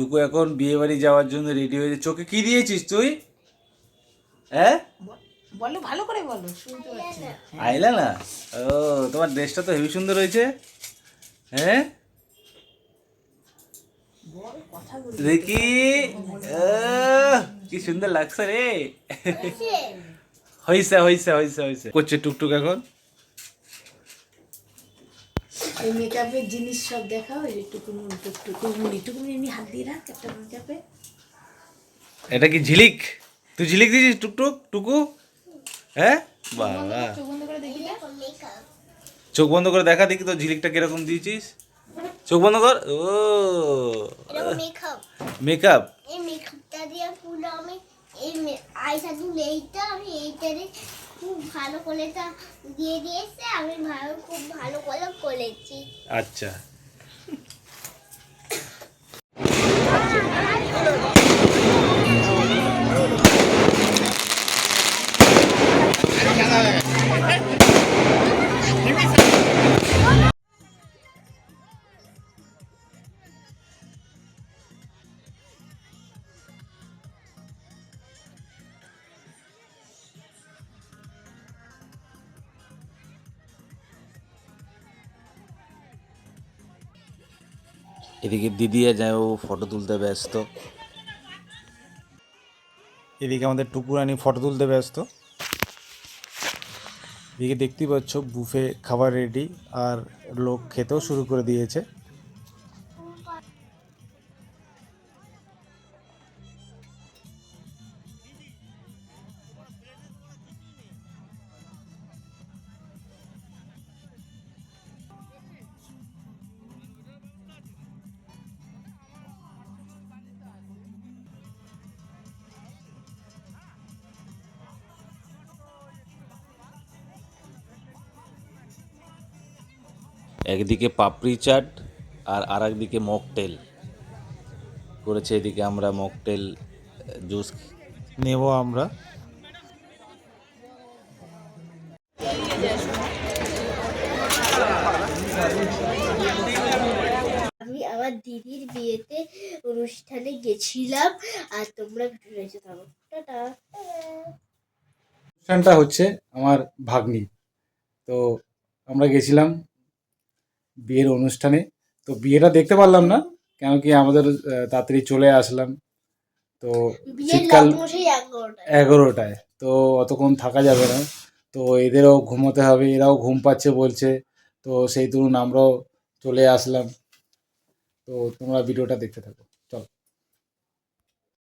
টুকু এখন বিয়ে বাড়ি যাওয়ার জন্য রেডি হয়েছে। চোখে কি দিয়েছিস তুই? হ্যাঁ? বলো ভালো করে বলো শুনতে পাচ্ছি। না আইলা না ও তোমার ড্রেসটা তো হেভি সুন্দর হয়েছে। হ্যাঁ? বল কথা বলি দেখি কি সুন্দর লাগছে রে। হইছে হইছে হইছে হইছে। করছে টুকটুক এখন? এই মেকআপের জিনিস সব দেখাও এই টুকুমুনি টুকুমুনি টুকুমুনি এমনি হাত দিয়ে রাখ একটা মেকআপে এটা কি ঝিলিক? তুই ঝিলিক দিয়েছিস টুকটুক টুকু হ্যাঁ? বাবা চোখ বন্ধ করে দেখি চোখ বন্ধ করে দেখা তো ঝিলিকটা কীরকম দিয়েছিস। চোখ বন্ধ কর। ও। মেকআপ মেকআপ এই মেকআপটা দিয়ে পুরো আমি এই আইসা তুলে এইটা আমি এইটারে খুব ভালো তা দিয়ে দিয়েছে আমি ভালো খুব ভালো করে করেছি। আচ্ছা। এদিকে দিদি যায় ও ফটো তুলতে ব্যস্ত। এদিকে আমাদের টুকুরানি ফটো তুলতে ব্যস্ত। এদিকে দেখতেই পাচ্ছ বুফে খাবার রেডি আর লোক খেতেও শুরু করে দিয়েছে। একদিকে পাপড়ি চাট আর আর একদিকে মকটেল। করেছে এদিকে আমরা মকটেল জুস নেব আমরা। আমি আমার দিদির বিয়েতে অনুষ্ঠানে গেছিলাম আর তোমরা ভিডিও থাকো টাটা। অনুষ্ঠানটা হচ্ছে আমার ভাগ্নি। তো আমরা গেছিলাম বিয়ের অনুষ্ঠানে। তো বিয়েটা দেখতে পারলাম না কেন কি আমাদের তাড়াতাড়ি চলে আসলাম। তো শীতকাল এগারোটায়। এগারোটায় তো অতক্ষণ থাকা যাবে না। তো এদেরও ঘুমোতে হবে এরাও ঘুম পাচ্ছে বলছে। তো সেই দরুন আমরাও চলে আসলাম। তো তোমরা ভিডিওটা দেখতে থাকো।